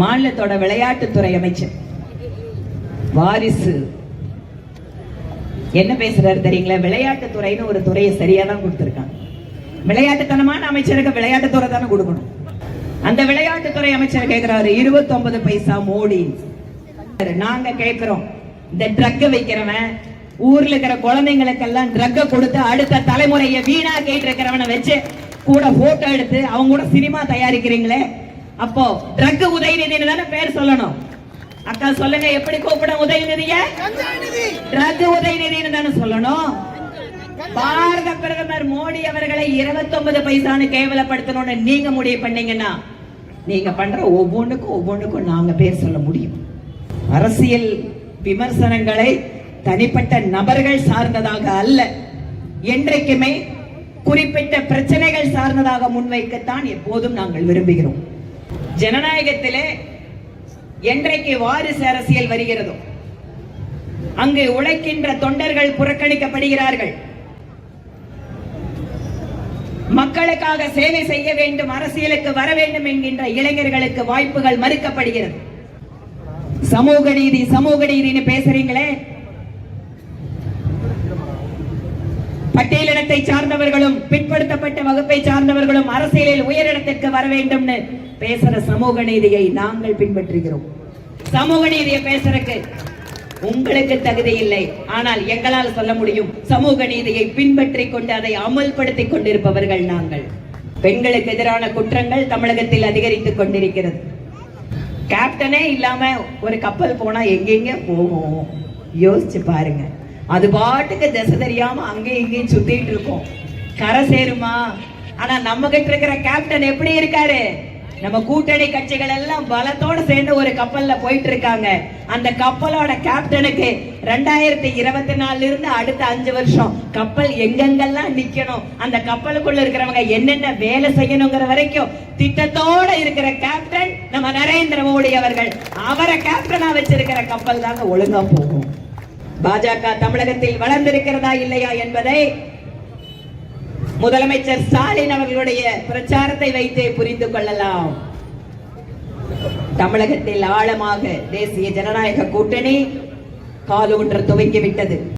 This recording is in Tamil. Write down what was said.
மாநிலத்தோட விளையாட்டுத்துறை அமைச்சர். வாரிசு. என்ன பேசுறாரு தெரியுங்களா? விளையாட்டுத்துறைன்னு ஒரு துறையை சரியா தான் கொடுத்துருக்காங்க. விளையாட்டுத்தனமான அமைச்சருக்கு விளையாட்டுத்துறை தானே கொடுக்கணும். அந்த விளையாட்டுத்துறை அமைச்சர் கேட்கிறாரு இருபத்தி ஒன்பது பைசா மோடி. நாங்க கேட்கிறோம் இந்த ட்ரக் வைக்கிறவன் ஊர்ல இருக்கிற குழந்தைங்களுக்கெல்லாம் ட்ரக்க கொடுத்து அடுத்த தலைமுறையை வீணா கேட்டு இருக்கிறவனை வச்சு கூட போட்டோ எடுத்து அவங்க கூட சினிமா தயாரிக்கிறீங்களே? அப்போ ட்ரக் உதயநிதினு தானே பேர் சொல்லணும். அக்கா சொல்லுங்க எப்படி கூப்பிட உதயநிதிய? ட்ரக் உதயநிதினு தானே சொல்லணும். பாரத பிரதமர் மோடி அவர்களை 29 பைசான்னு கேவலப்படுத்தணும்னு நீங்க முடிவு பண்ணீங்கன்னா நீங்க பண்ற ஒவ்வொன்றுக்கும் ஒவ்வொன்றுக்கும் நாங்க பேர் சொல்ல முடியும். அரசியல் விமர்சனங்களை தனிப்பட்ட நபர்கள் சார்ந்ததாக அல்ல. என்றைக்குமே குறிப்பிட்ட பிரச்சனைகள் சார்ந்ததாக முன்வைக்கத்தான் எப்போதும் நாங்கள் விரும்புகிறோம். ஜனநாயகத்திலே என்றைக்கு வாரிசு அரசியல் வருகிறதோ அங்கு உழைக்கின்ற தொண்டர்கள் புறக்கணிக்கப்படுகிறார்கள். மக்களுக்காக சேவை செய்ய வேண்டும் அரசியலுக்கு வர வேண்டும் என்கின்ற இளைஞர்களுக்கு வாய்ப்புகள் மறுக்கப்படுகிறது. சமூக நீதி சமூக நீதினு பேசுறீங்களே பட்டியலிடத்தை சார்ந்தவர்களும் பிற்படுத்தப்பட்ட வகுப்பை சார்ந்தவர்களும் அரசியலில் உயரிடத்திற்கு வர வேண்டும்னு பேசுற சமூக நீதியை நாங்கள் பின்பற்றுகிறோம். சமூக நீதியை பேசுறதுக்கு உங்களுக்கு தகுதி இல்லை. ஆனால் எங்களால் சொல்ல முடியும் சமூக நீதியை பின்பற்றிக் கொண்டு அதை அமல்படுத்திக் கொண்டிருப்பவர்கள் நாங்கள். பெண்களுக்கு எதிரான குற்றங்கள் தமிழகத்தில் அதிகரித்துக் கொண்டிருக்கிறது. கேப்டனே இல்லாம ஒரு கப்பல் போனா எங்கெங்க போகும் யோசிச்சு பாருங்க. அது பாட்டுக்கு திசை தெரியாம அங்கேயும் இங்கேயும் சுத்திட்டு இருக்கோம். கரை சேருமா? ஆனா நம்ம கிட்ட இருக்கிற கேப்டன் எப்படி இருக்காரு? நம்ம கூட்டணி கட்சிகள் எல்லாம் பலத்தோட சேர்ந்து ஒரு கப்பல்ல போயிட்டு இருக்காங்க. அந்த கப்பலோட கேப்டனுக்கு ரெண்டாயிரத்தி இருபத்தி நாலுல இருந்து அடுத்த அஞ்சு வருஷம் கப்பல் எங்கெங்கெல்லாம் நிக்கணும் அந்த கப்பலுக்குள்ள இருக்கிறவங்க என்னென்ன வேலை செய்யணுங்கிற வரைக்கும் திட்டத்தோட இருக்கிற கேப்டன் நம்ம நரேந்திர மோடி அவர்கள். அவரை கேப்டனா வச்சிருக்கிற கப்பல் தாங்க ஒழுங்கா போகும். பாஜக தமிழகத்தில் வளர்ந்திருக்கிறதா இல்லையா என்பதை முதலமைச்சர் ஸ்டாலின் அவர்களுடைய பிரச்சாரத்தை வைத்தே புரிந்து கொள்ளலாம். தமிழகத்தில் ஆழமாக தேசிய ஜனநாயக கூட்டணி காலூன்ற துவங்கிவிட்டது.